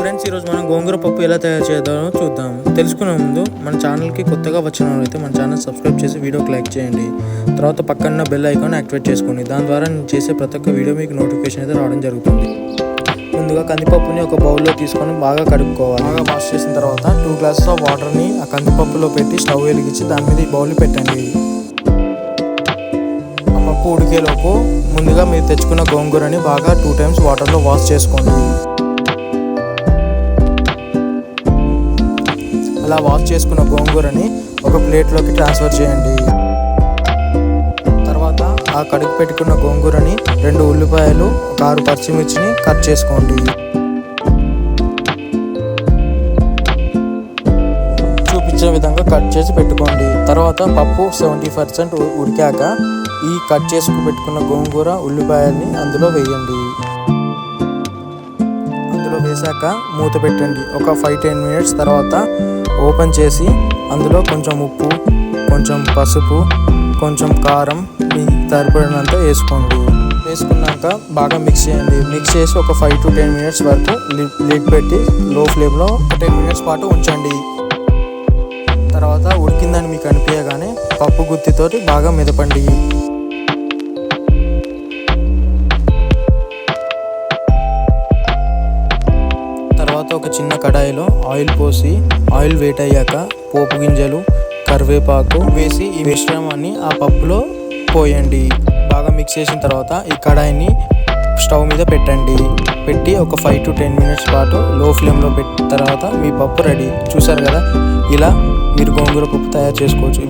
Friends ఈరోజు మనం గోంగూర పప్పు ఎలా తయారు చేద్దామో చూద్దాం. తెలుసుకునే ముందు మన ఛానల్కి కొత్తగా వచ్చిన వాళ్ళైతే మన ఛానల్ సబ్స్క్రైబ్ చేసి వీడియోకి లైక్ చేయండి. తర్వాత పక్కన బెల్ ఐకాన్ యాక్టివేట్ చేసుకోండి. దాని ద్వారా నేను చేసే ప్రతి ఒక్క వీడియో మీకు నోటిఫికేషన్ అయితే రావడం జరుగుతుంది. ముందుగా కందిపప్పుని ఒక బౌల్లో తీసుకొని బాగా కడుక్కోవాలి. బాగా వాష్ చేసిన తర్వాత టూ గ్లాసెస్ ఆఫ్ వాటర్ని ఆ కందిపప్పులో పెట్టి స్టవ్ వెలిగించి దాని మీద ఈ బౌల్ పెట్టండి. ఆ పప్పు ఉడికేలోపు ముందుగా మీరు తెచ్చుకున్న గోంగూరని బాగా టూ టైమ్స్ వాటర్లో వాష్ చేసుకోండి. అలా వాష్ చేసుకున్న గోంగూరని ఒక ప్లేట్లోకి ట్రాన్స్ఫర్ చేయండి. తర్వాత ఆ కడుగు పెట్టుకున్న గోంగూరని రెండు ఉల్లిపాయలు ఒక ఆరు పచ్చిమిర్చిని కట్ చేసుకోండి. చూపించే విధంగా కట్ చేసి పెట్టుకోండి. తర్వాత పప్పు సెవెంటీ పర్సెంట్ ఉడికాక ఈ కట్ చేసుకు పెట్టుకున్న గోంగూర ఉల్లిపాయల్ని అందులో వేయండి. అందులో వేసాక మూత పెట్టండి. ఒక ఫైవ్ టెన్ మినిట్స్ తర్వాత ఓపెన్ చేసి అందులో కొంచెం ఉప్పు కొంచెం పసుపు కొంచెం కారం మీ సరిపడినంత వేసుకోండి. వేసుకున్నాక బాగా మిక్స్ చేయండి. మిక్స్ చేసి ఒక ఫైవ్ టు టెన్ మినిట్స్ వరకు లిడ్ పెట్టి లో ఫ్లేమ్లో టెన్ మినిట్స్ పాటు ఉంచండి. తర్వాత ఉడికిందని మీకు అనిపించగానే పప్పు గుత్తితోటి బాగా మెదపండి. తర్వాత ఒక చిన్న కడాయిలో ఆయిల్ పోసి ఆయిల్ వేట్ అయ్యాక పోపు గింజలు కరివేపాకు వేసి ఈ మిశ్రమాన్ని ఆ పప్పులో పోయండి. బాగా మిక్స్ చేసిన తర్వాత ఈ కడాయిని స్టవ్ మీద పెట్టండి. పెట్టి ఒక ఫైవ్ టు టెన్ మినిట్స్ పాటు లో ఫ్లేమ్లో పెట్టిన తర్వాత మీ పప్పు రెడీ చూసారు కదా? ఇలా మీరు గోంగూర పప్పు తయారు చేసుకోవచ్చు.